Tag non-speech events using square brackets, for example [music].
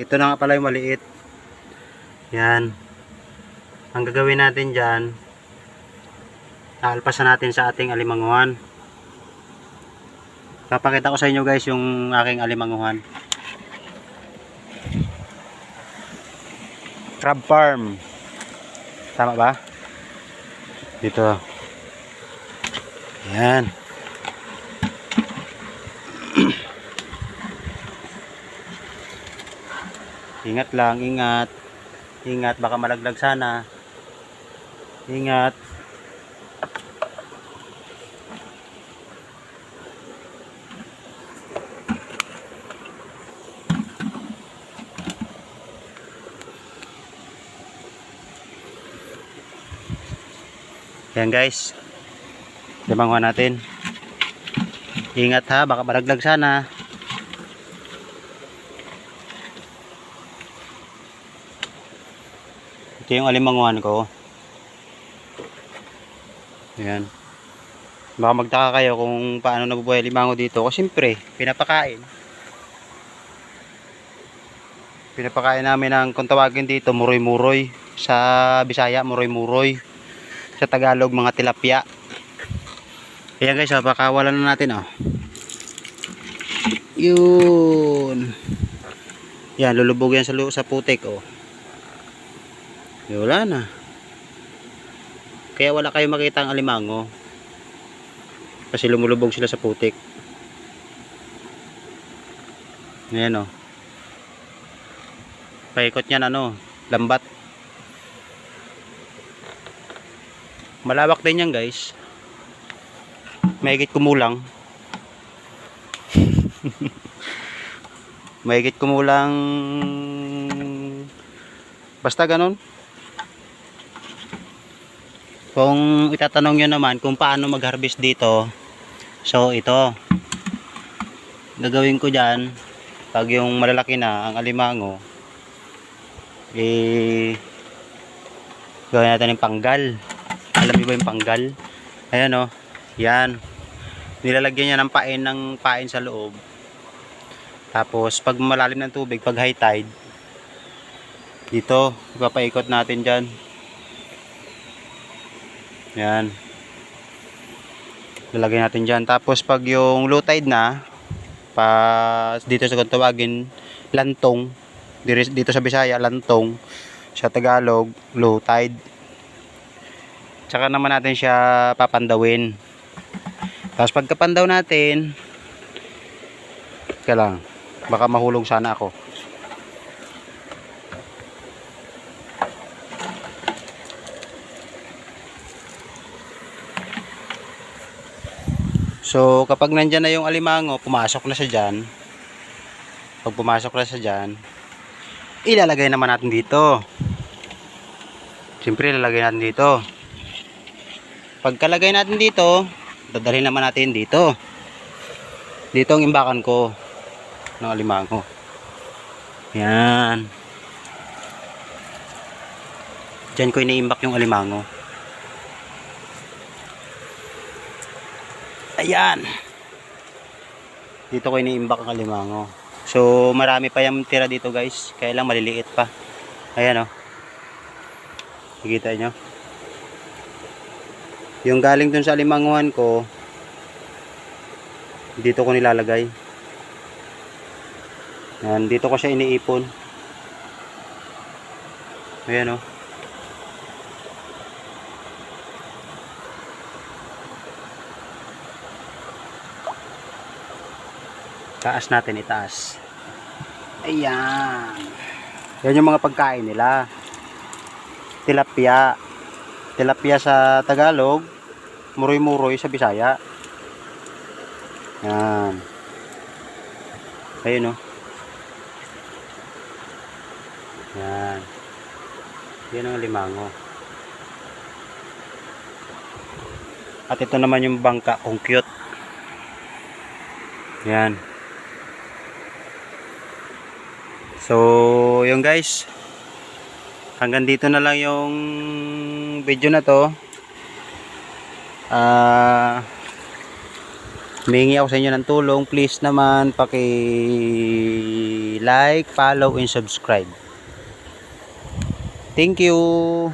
Ito na nga pala yung maliit. Yan. Ang gagawin natin dyan, aalpasan natin sa ating alimanguhan. Papakita ko sa inyo guys yung aking alimanguhan. Crab farm. Tama ba? Dito. Yan. Ingat lang, ingat. Ingat, baka malaglag sana. Ingat. Yan guys. Limanguha natin. Ingat ha, baka malaglag sana. Ito yung alimanguhan ko. Ayan. Baka magtaka kayo kung paano nabubuhay limango dito. Kasi siyempre, pinapakain. Pinapakain namin ng kung tawagin dito, muroy-muroy. Sa Bisaya, muroy-muroy. Sa Tagalog, mga tilapia. Ayan guys, oh, pakawalan na natin oh. Yun. Yan, lulubog yan sa, sa putik oh. Eh, wala na. Kaya wala kayo makita ang alimango. Kasi lumulubog sila sa putik. Ayan o. Paikot niyan ano, lambat. Malawak din yan guys. Mahigit kumulang. [laughs] Mahigit kumulang basta ganun. Kung itatanong nyo naman kung paano mag-harvest dito, so ito. Gagawin ko dyan, pag yung malalaki na, ang alimango, eh, gawin natin yung panggal. Alam niyo ba yung panggal? Ayan o, yan. Nilalagyan niya ng pain ng pain sa loob. Tapos, pag malalim ng tubig, pag high tide, dito, ipapaikot natin dyan. Yan. Lalagay natin dyan. Tapos pag yung low tide na, pa dito sa tawagin, lantong. Dito, sa Bisaya, lantong. Sa Tagalog, low tide. Tsaka naman natin siya papandawin. Tapos pagkapandaw natin, ka baka mahulog sana ako. So, kapag nandyan na yung alimango, pumasok na siya dyan. Pag pumasok na siya dyan, ilalagay naman natin dito. Siyempre, ilalagay natin dito. Pagkalagay natin dito, dadalhin naman natin dito. Dito ang imbakan ko ng alimango. Yan. Diyan ko iniimbak yung alimango. Ayan. Dito ko iniimbak ang alimango. So, marami pa yung tira dito guys. Kaya lang maliliit pa. Ayan o. Oh. Nakikita nyo. Yung galing dun sa alimanguhan ko, dito ko nilalagay. Ayan, dito ko siya iniipon. Ayan o. Oh. Taas natin itaas. Ayan. Yan yung mga pagkain nila. Tilapia. Tilapia sa Tagalog. Muroy-muroy sa Bisaya. Yan. Ayun o yan. Yan ang limango. At ito naman yung bangka kung cute. Yan So, yun guys. Hanggang dito na lang yung video na to. Ah Humingi ako sa inyo ng tulong. Please naman, paki like, follow, and subscribe. Thank you.